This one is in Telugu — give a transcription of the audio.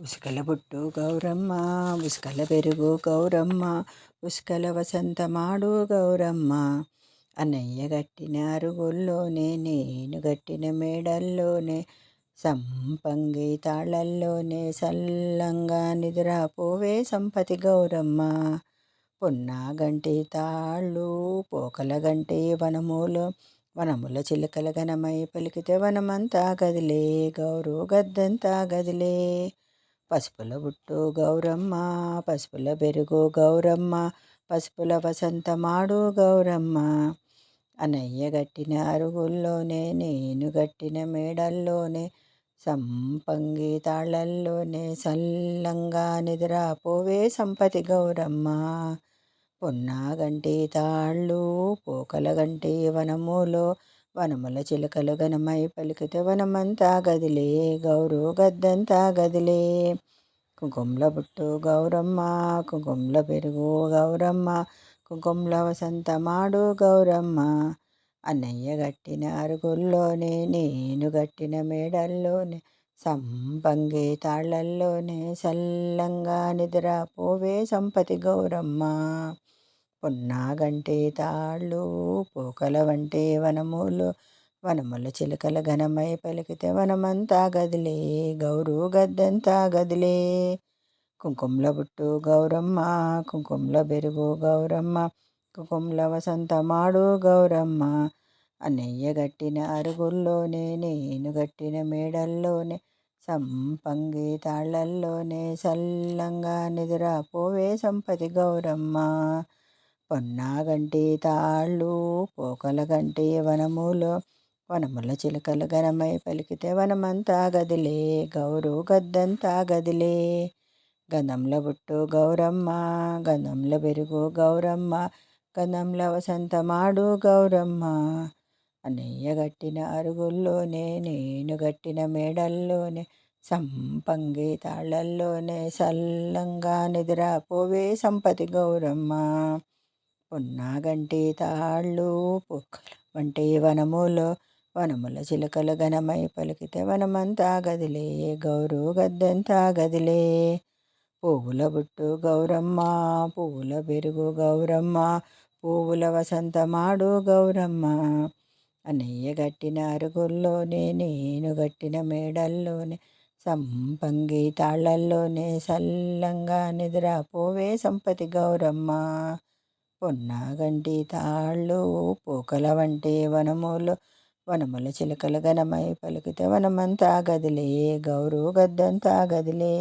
ఉసుకల బుట్టు గౌరమ్మ ఉసుకల పెరుగు గౌరమ్మ ఉసుకల వసంతమాడు గౌరమ్మ. అన్నయ్య గట్టిన అరుగుల్లోనే నేను గట్టిన మేడల్లోనే సంపంగి తాళల్లోనే సల్లంగా నిద్రపోవే సంపతి గౌరమ్మ. పొన్నాగంటి తాళ్ళు పోకల గంటి వనములు వనముల చిలకల ఘనమై పలికితే వనమంతా గదిలే గౌరవ గద్దంతా గదిలే. పసుపుల బుట్టు గౌరమ్మ పసుపుల పెరుగు గౌరమ్మ పసుపుల వసంతమాడు గౌరమ్మ. అనయ్య గట్టిన అరుగుల్లోనే నేను గట్టిన మేడల్లోనే సంపంగి తాళల్లోనే సల్లంగా నిద్రపోవే సంపతి గౌరమ్మ. పొన్నాగంటి తాళ్ళు పోకల గంటి వనములో వనముల చిలుకలు ఘనమై పలికితే వనమంతా గదిలే గౌరు గద్దంతా గదిలే. కుంకుమల పుట్టు గౌరమ్మ కుంకుమల పెరుగు గౌరమ్మ కుంకుమల వసంతమాడు గౌరమ్మ. అన్నయ్య గట్టిన అరుగుల్లోనే నేను గట్టిన మేడల్లోనే సంపంగి తాళ్ళల్లోనే సల్లంగా నిద్రపోవే సంపతి గౌరమ్మ. పున్నాగంటే తాళ్ళు పోకల వంటే వనములు వనముల చిలకల ఘనమై పలికితే వనమంతా గదిలే గౌరు గద్దంతా గదిలే. కుంకుమల బుట్టు గౌరమ్మ కుంకుమల బెరుగు గౌరమ్మ కుంకుమల వసంతమాడు గౌరమ్మ. అన్నయ్య గట్టిన అరుగుల్లోనే నేను గట్టిన మేడల్లోనే సంపంగి తాళ్ళల్లోనే సల్లంగా నిద్రపోవే సంపతి గౌరమ్మ. పొన్నాగంటి తాళ్ళు పోకల కంటే వనములో వనముల చిలకలు ఘనమై పలికితే వనమంతా గదిలే గౌరు గద్దంతా గదిలే. గంధంల బుట్టు గౌరమ్మ గంధంల పెరుగు గౌరమ్మ గంధంల వసంతమాడు గౌరమ్మ. అన్నయ్య గట్టిన అరుగుల్లోనే నేను గట్టిన మేడల్లోనే సంపంగి తాళ్ళల్లోనే సల్లంగా నిద్రపోవే సంపతి గౌరమ్మ. పొన్నాగంటి తాళ్ళు పొక్కలు వంటి వనములో వనముల చిలకలు ఘనమై పలికితే వనమంతా గదిలే గౌరు గద్దంతా గదిలే. పువ్వుల బుట్టు గౌరమ్మ పువ్వుల పెరుగు గౌరమ్మ పువ్వుల వసంతమాడు గౌరమ్మ. అన్నయ్య గట్టిన అరుగుల్లోనే నేను గట్టిన మేడల్లోనే సంపంగి తాళ్ళల్లోనే సల్లంగా నిద్రపోవే సంపతి గౌరమ్మ. పొన్నాగంటి తాళ్ళు పోకల వంటి వనములు వనముల చిలకలు ఘనమై పలికితే వనమంతా గదిలే గౌరు గద్దంతా గదిలే.